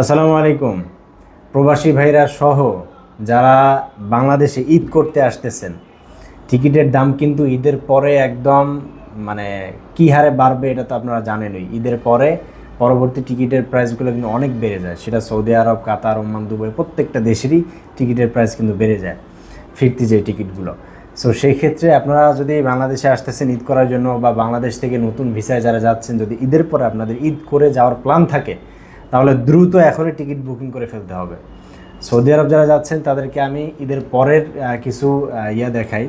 আসসালামু আলাইকুম। প্রবাসী ভাইরা সহ যারা বাংলাদেশে ঈদ করতে আসতেছেন, টিকিটের দাম কিন্তু ঈদের পরে একদম মানে কী হারে বাড়বে এটা তো আপনারা জানেনই। ঈদের পরে পরবর্তী টিকিটের প্রাইসগুলো কিন্তু অনেক বেড়ে যায়। সেটা Saudi Arab, Qatar, Oman, Dubai প্রত্যেকটা দেশেরই টিকিটের প্রাইস কিন্তু বেড়ে যায়, ফিরতি যে টিকিটগুলো। সো সেই ক্ষেত্রে আপনারা যদি বাংলাদেশে আসতেছেন ঈদ করার জন্য বা বাংলাদেশ থেকে নতুন ভিসায় যারা যাচ্ছেন, যদি ঈদের পরে আপনাদের ঈদ করে যাওয়ার প্ল্যান থাকে তাহলে দ্রুত এখনই টিকিট বুকিং করে ফেলতে হবে। সৌদি আরব যারা যাচ্ছেন, তাদেরকে আমি ঈদের পরের কিছু ইয়া দেখাই।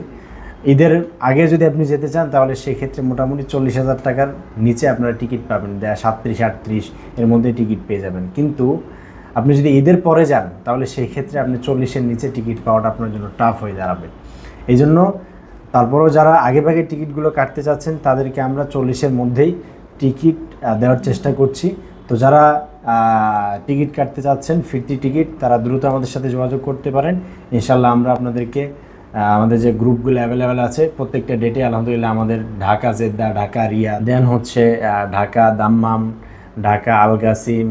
ঈদের আগে যদি আপনি যেতে চান, তাহলে সেক্ষেত্রে মোটামুটি চল্লিশ হাজার টাকার নিচে আপনারা টিকিট পাবেন। সাতত্রিশ, আটত্রিশ, এর মধ্যে টিকিট পেয়ে যাবেন। কিন্তু আপনি যদি ঈদের পরে যান, তাহলে সেই ক্ষেত্রে আপনি চল্লিশের নিচে টিকিট পাওয়াটা আপনার জন্য টাফ হয়ে দাঁড়াবে। এই জন্য তারপরেও যারা আগে ভাগে টিকিটগুলো কাটতে চাচ্ছেন, তাদেরকে আমরা চল্লিশের মধ্যেই টিকিট দেওয়ার চেষ্টা করছি। তো যারা টিকিট কাটতে চাচ্ছেন, ফিরতি টিকিট, তারা দ্রুত আমাদের সাথে যোগাযোগ করতে পারেন। ইনশাল্লাহ আমরা আপনাদেরকে আমাদের যে গ্রুপগুলো অ্যাভেলেবেল আছে, প্রত্যেকটা ডেটে আলহামদুলিল্লাহ আমাদের ঢাকা, জেদ্দা, ঢাকা, রিয়া, দেন হচ্ছে ঢাকা, দাম্মাম, ঢাকা, আলগাসিম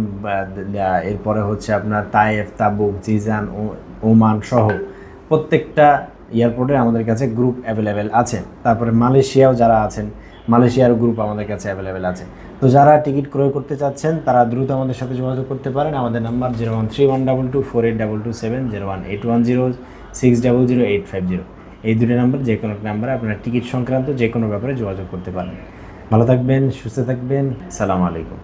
এরপরে হচ্ছে আপনার তায়েফ, তাবুক, জিজান ওমান সহ প্রত্যেকটা এয়ারপোর্টে আমাদের কাছে গ্রুপ অ্যাভেলেবেল আছে। তারপরে মালয়েশিয়াও যারা আছেন মালয়েশিয়ার গ্রুপ আমাদের কাছে অ্যাভেলেবেল আছে। তো যারা টিকিট ক্রয় করতে চাচ্ছেন, তারা দ্রুত আমাদের সাথে যোগাযোগ করতে পারেন। আমাদের number zero one three one double two four eight double two seven zero one eight one zero six double zero eight five zero এই দুটো নাম্বার যে কোনো নাম্বারে আপনারা টিকিট সংক্রান্ত যে কোনো ব্যাপারে যোগাযোগ করতে পারেন। ভালো থাকবেন, সুস্থ থাকবেন। সালাম আলাইকুম।